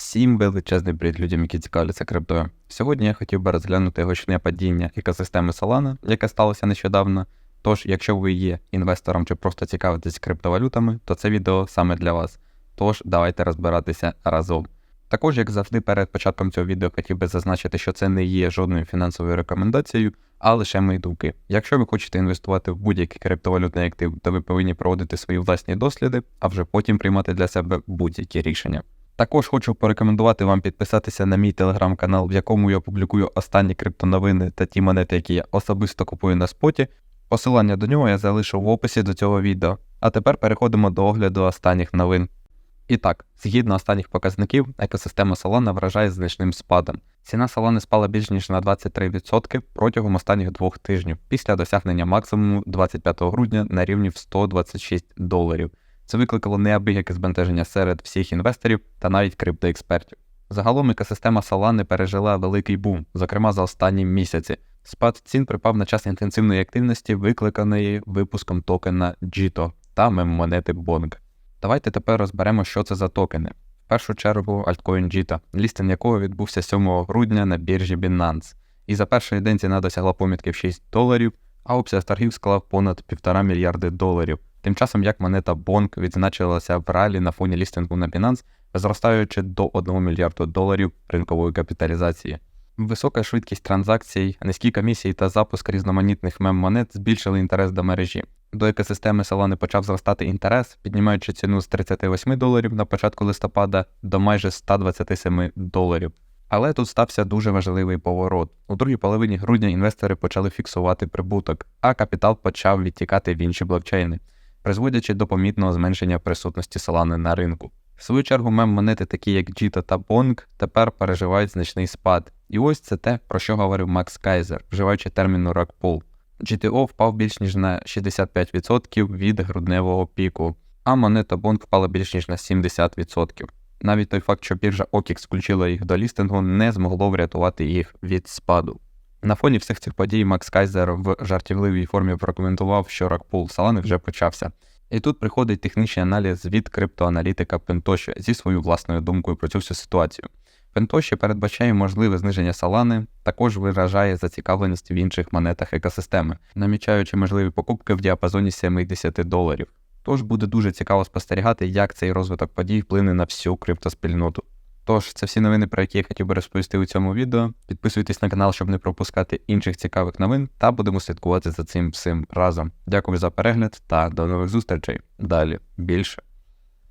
Всім величезний привіт людям, які цікавляться криптою. Сьогодні я хотів би розглянути гучне падіння екосистеми Solana, яке сталося нещодавно. Тож, якщо ви є інвестором чи просто цікавитесь криптовалютами, то це відео саме для вас. Тож давайте розбиратися разом. Також, як завжди, перед початком цього відео хотів би зазначити, що це не є жодною фінансовою рекомендацією, а лише мої думки. Якщо ви хочете інвестувати в будь-який криптовалютний актив, то ви повинні проводити свої власні досліди, а вже потім приймати для себе будь-які рішення. Також хочу порекомендувати вам підписатися на мій телеграм-канал, в якому я публікую останні криптоновини та ті монети, які я особисто купую на споті. Посилання до нього я залишу в описі до цього відео. А тепер переходимо до огляду останніх новин. І так, згідно останніх показників, екосистема Solana вражає значним спадом. Ціна Solana спала більш ніж на 23% протягом останніх двох тижнів, після досягнення максимуму 25 грудня на рівні в 126 доларів. Це викликало неабияке збентеження серед всіх інвесторів та навіть криптоекспертів. Загалом екосистема Solana пережила великий бум, зокрема за останні місяці. Спад цін припав на час інтенсивної активності, викликаної випуском токена JITO та меммонети BONG. Давайте тепер розберемо, що це за токени. В першу чергу альткоін JITO, лістинг якого відбувся 7 грудня на біржі Binance. І за перший день ціна досягла помітки в 6 доларів, а обсяг торгів склав понад 1,5 мільярди доларів. Тим часом як монета BONG відзначилася в ралі на фоні лістингу на Binance, зростаючи до 1 мільярду доларів ринкової капіталізації. Висока швидкість транзакцій, низькі комісії та запуск різноманітних мем-монет збільшили інтерес до мережі. До екосистеми Solana почав зростати інтерес, піднімаючи ціну з 38 доларів на початку листопада до майже 127 доларів. Але тут стався дуже важливий поворот. У другій половині грудня інвестори почали фіксувати прибуток, а капітал почав відтікати в інші блокчейни, призводячи до помітного зменшення присутності Solana на ринку. В свою чергу мем-монети, такі як JITO та BONG, тепер переживають значний спад. І ось це те, про що говорив Макс Кайзер, вживаючи терміну ракпул. GTO впав більш ніж на 65% від грудневого піку, а монета BONG впала більш ніж на 70%. Навіть той факт, що біржа OKX включила їх до лістингу, не змогло врятувати їх від спаду. На фоні всіх цих подій Макс Кайзер в жартівливій формі прокоментував, що ракпул Solana вже почався. І тут приходить технічний аналіз від криптоаналітика Пентоші зі своєю власною думкою про цю всю ситуацію. Пентоші передбачає можливе зниження салани, також виражає зацікавленість в інших монетах екосистеми, намічаючи можливі покупки в діапазоні 70 доларів. Тож буде дуже цікаво спостерігати, як цей розвиток подій вплине на всю криптоспільноту. Тож, це всі новини, про які я хотів би розповісти у цьому відео. Підписуйтесь на канал, щоб не пропускати інших цікавих новин, та будемо слідкувати за цим всім разом. Дякую за перегляд та до нових зустрічей. Далі більше.